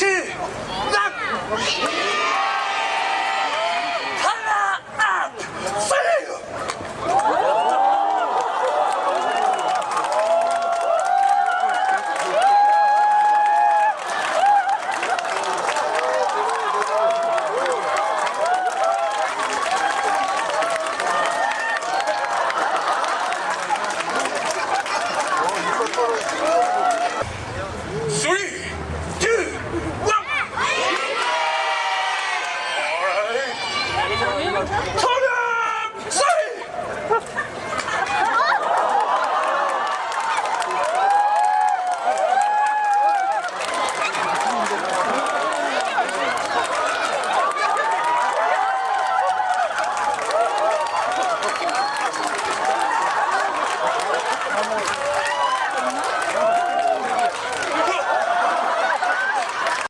ที่นั่ 서름 싸이